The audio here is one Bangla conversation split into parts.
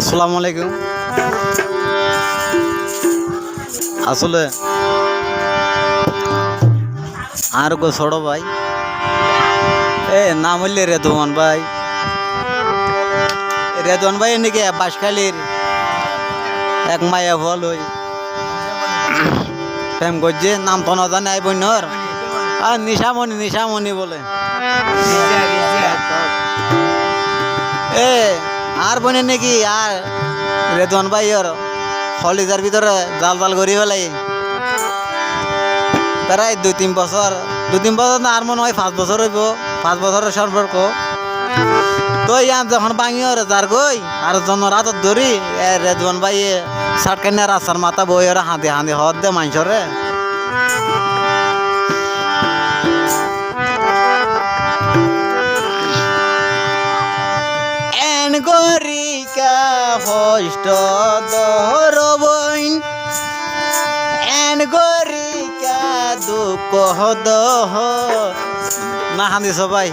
আসসালামু আলাইকুম। আসলে আর গো ছোট ভাই। এ নাম হইলে রেদওয়ান ভাই। রেদওয়ান ভাই নাকি বাঁশখালীর এক মায়া ফল হই প্রেম করছে, নাম তো না জানে আই বন্যর আর নিশামণি নিশামণি বলে। আর বনে নাকি? আর রেদওয়ান ভাই ওর হলিদার ভিতরে জাল জাল করি ফেলাই। প্রায় দুই তিন বছর দু তিন বছর না, আর মনে হয় পাঁচ বছর হইব, পাঁচ বছরের সম্পর্ক। তো ইয়ান যখন ভাঙি ওর যার গই আর জন রাতত ধরি রেদওয়ান ভাই শার্ট কান্না রাস্তার মাথা বই ওরা হাঁদি হাঁদি হদ দে মানুষরে দুঃখ দহ না হাঁদি সবাই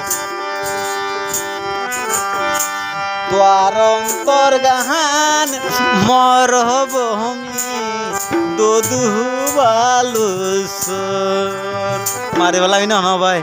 তোয়ার গাহান মর হবমি দদু বালুসর মারি বেলা না ভাই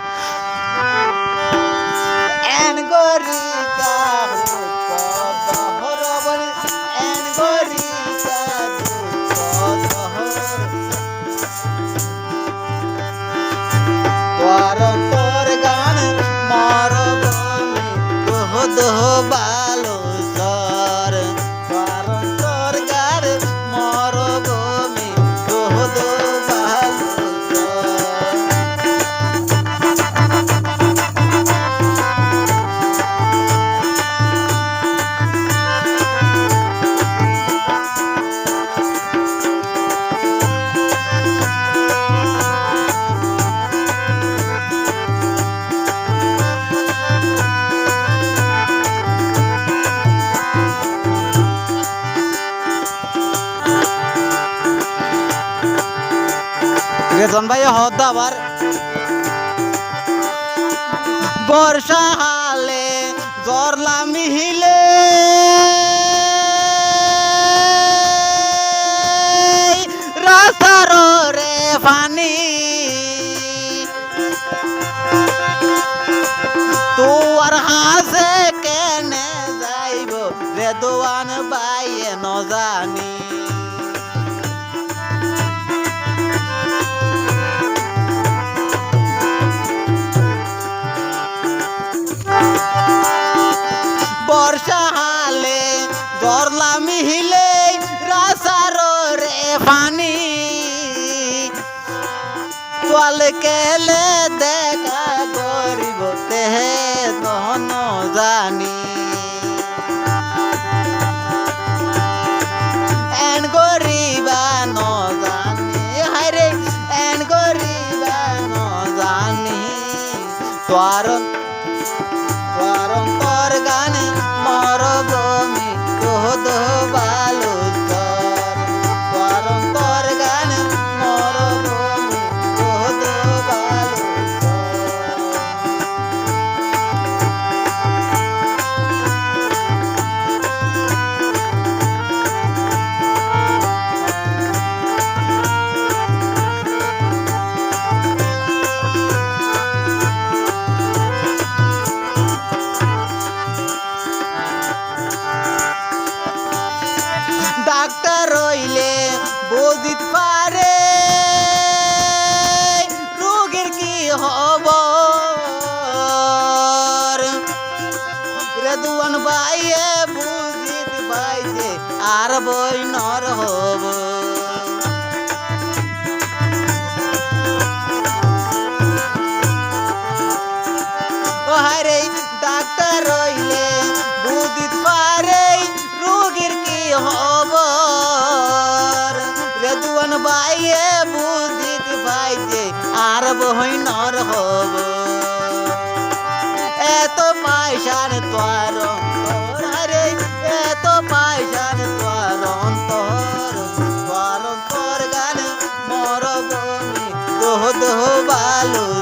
রেজন ভাই হদ আবার বর্ষা হালে জরলা মিহিলে। রাস্তার রে তোর হাসে কেনে যাইব রে দোয়ান বাইয়ে ন কেলে দেখা করিব তেহে দহন জানি। এন ডাক্তার রইলে বৌদিত আর নর হব। এত পয়সার তোর আরে এত তোর অন্তর। তোর তোর গান দোহ দোহ বালু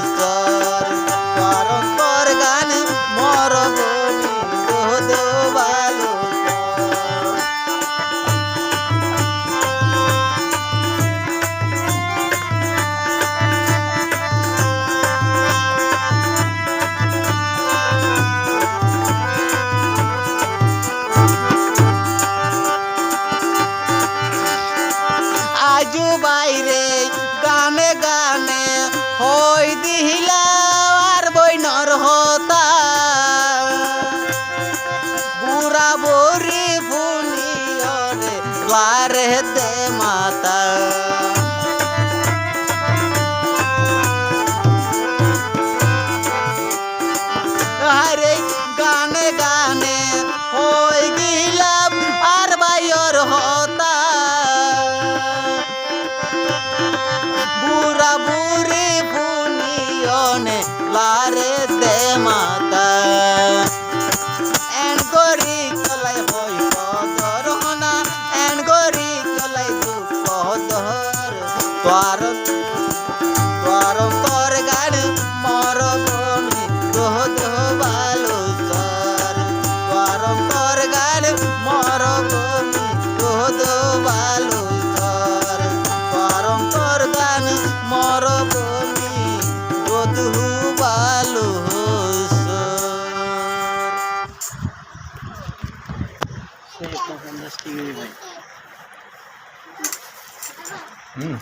তোর তোর তোর গাড়ি মর বনি দোহ দোহ বালু তোর তোর তোর গাড়ি মর বনি দোহ দোহ বালু তোর তোর তোর গান মর বনি বধু বালু ভাই হুম।